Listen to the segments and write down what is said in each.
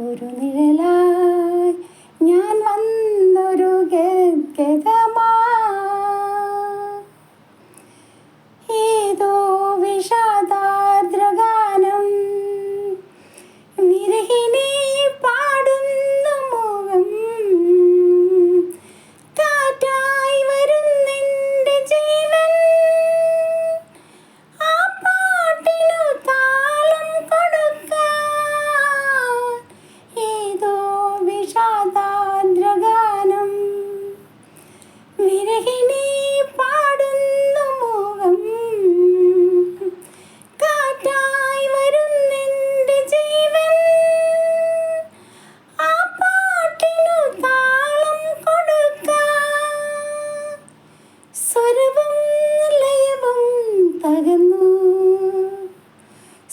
ഒരു നിഴലാ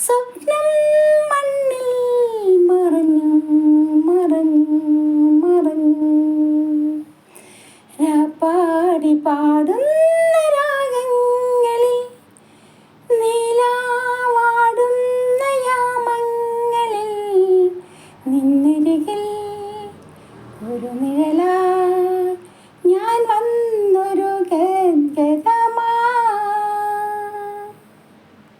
സ്വപ്നം മണ്ണിൽ മറഞ്ഞു മറഞ്ഞു മറഞ്ഞു. രാപ്പാടി പാടും